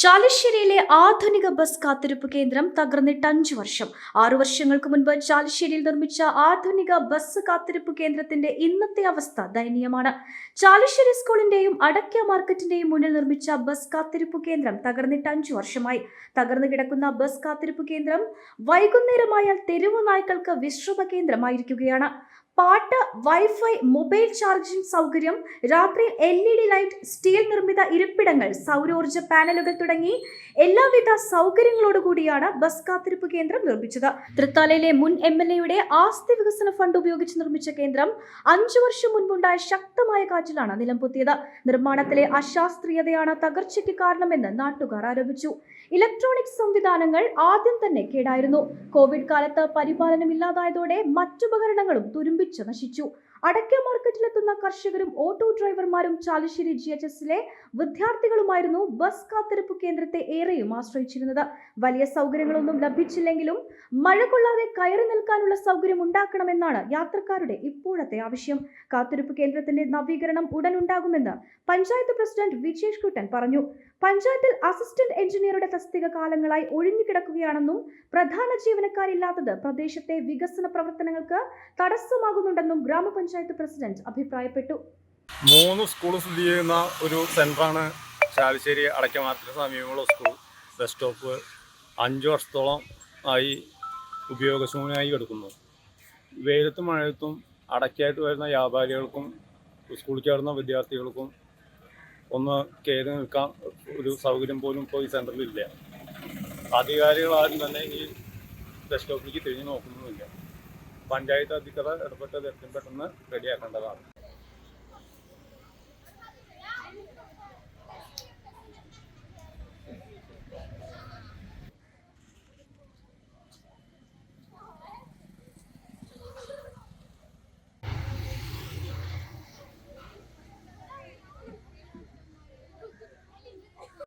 ചാലിശ്ശേരിയിലെ ആധുനിക ബസ് കാത്തിരിപ്പ് കേന്ദ്രം തകർന്നിട്ട് അഞ്ചു വർഷം. ആറു വർഷങ്ങൾക്ക് മുൻപ് ചാലശ്ശേരിയിൽ നിർമ്മിച്ച ആധുനിക ബസ് കാത്തിരിപ്പ് കേന്ദ്രത്തിന്റെ ഇന്നത്തെ അവസ്ഥ ദയനീയമാണ്. ചാലശ്ശേരി സ്കൂളിന്റെയും അടക്ക മാർക്കറ്റിന്റെയും മുന്നിൽ നിർമ്മിച്ച ബസ് കാത്തിരിപ്പ് കേന്ദ്രം തകർന്നിട്ട് അഞ്ചു വർഷമായി. തകർന്നു കിടക്കുന്ന ബസ് കാത്തിരിപ്പ് കേന്ദ്രം വൈകുന്നേരമായാൽ തെരുവു നായ്ക്കൾക്ക് വിശ്രമ കേന്ദ്രമായിരിക്കുകയാണ്. പാട്ട് വൈഫൈ മൊബൈൽ ചാർജിംഗ് സൗകര്യം രാത്രി L E D light steel നിർമ്മിത ഇരിപ്പിടങ്ങൾ സൗരോർജ പാനലുകൾ തുടങ്ങി എല്ലാവിധ സൗകര്യങ്ങളോടുകൂടിയാണ് ബസ് കാത്തിരിപ്പ് കേന്ദ്രം നിർമ്മിച്ചത്. തൃത്താലയിലെ മുൻ എം എൽ എയുടെ ആസ്തി വികസന ഫണ്ട് ഉപയോഗിച്ച് നിർമ്മിച്ച കേന്ദ്രം അഞ്ചു വർഷം മുൻപുണ്ടായ ശക്തമായ കാറ്റിലാണ് നിലംപൊത്തിയത്. നിർമ്മാണത്തിലെ അശാസ്ത്രീയതയാണ് തകർച്ചയ്ക്ക് കാരണമെന്ന് നാട്ടുകാർ ആരോപിച്ചു. ഇലക്ട്രോണിക് സംവിധാനങ്ങൾ ആദ്യം തന്നെ കേടായിരുന്നു. കോവിഡ് കാലത്ത് പരിപാലനം ഇല്ലാതായതോടെ മറ്റുപകരണങ്ങളും തുരുമ്പിച്ച് നശിച്ചു അടയ്ക്ക മാർക്കറ്റിലെത്തുന്ന കർഷകരും ഓട്ടോ ഡ്രൈവർമാരും ചാലിശ്ശേരി ജി എച്ച് എസിലെ വിദ്യാർത്ഥികളുമായിരുന്നു ബസ് കാത്തിരിപ്പ് കേന്ദ്രത്തെ ഏറെയും ആശ്രയിച്ചിരുന്നത്. വലിയ സൗകര്യങ്ങളൊന്നും ലഭിച്ചില്ലെങ്കിലും മഴ കൊള്ളാതെ കയറി നിൽക്കാനുള്ള സൗകര്യം ഉണ്ടാക്കണമെന്നാണ് യാത്രക്കാരുടെ ഇപ്പോഴത്തെ ആവശ്യം. കാത്തിരിപ്പ് കേന്ദ്രത്തിന്റെ നവീകരണം ഉടൻ ഉണ്ടാകുമെന്ന് പഞ്ചായത്ത് പ്രസിഡന്റ് വിജേഷ് കുട്ടൻ പറഞ്ഞു. പഞ്ചായത്തിൽ അസിസ്റ്റന്റ് എഞ്ചിനീയറുടെ തസ്തിക കാലങ്ങളായി ഒഴിഞ്ഞു കിടക്കുകയാണെന്നും പ്രധാന ജീവനക്കാരില്ലാത്തത് പ്രദേശത്തെ വികസന പ്രവർത്തനങ്ങൾക്ക് തടസ്സമാകുന്നുണ്ടെന്നും ഗ്രാമപഞ്ചായത്ത് പ്രസിഡന്റ് അഭിപ്രായപ്പെട്ടു. മൂന്ന് സ്കൂൾ സ്ഥിതി ചെയ്യുന്ന ഒരു സെന്ററാണ് ചാലിശ്ശേരി അടയ്ക്കമാർത്തിന് സമീപമുള്ള സ്കൂൾ. ബസ് സ്റ്റോപ്പ് അഞ്ച് വർഷത്തോളം ആയി ഉപയോഗശൂന്യമായി കിടക്കുന്നു. വെയിലത്തും മഴയത്തും അടയ്ക്കായിട്ട് വരുന്ന വ്യാപാരികൾക്കും സ്കൂളിൽ ചേർന്ന വിദ്യാർത്ഥികൾക്കും ഒന്ന് കയറി നിൽക്കാൻ ഒരു സൗകര്യം പോലും ഇപ്പോൾ ഈ സെന്ററിലില്ല അധികാരികളാരും തന്നെ ഈ ബസ് സ്റ്റോപ്പിലേക്ക് തിരിഞ്ഞു നോക്കുന്നുമില്ല. പഞ്ചായത്ത് അധികൃതർ ഇടപെട്ട് എത്രയും പെട്ടെന്ന് റെഡിയാക്കേണ്ടതാണ്.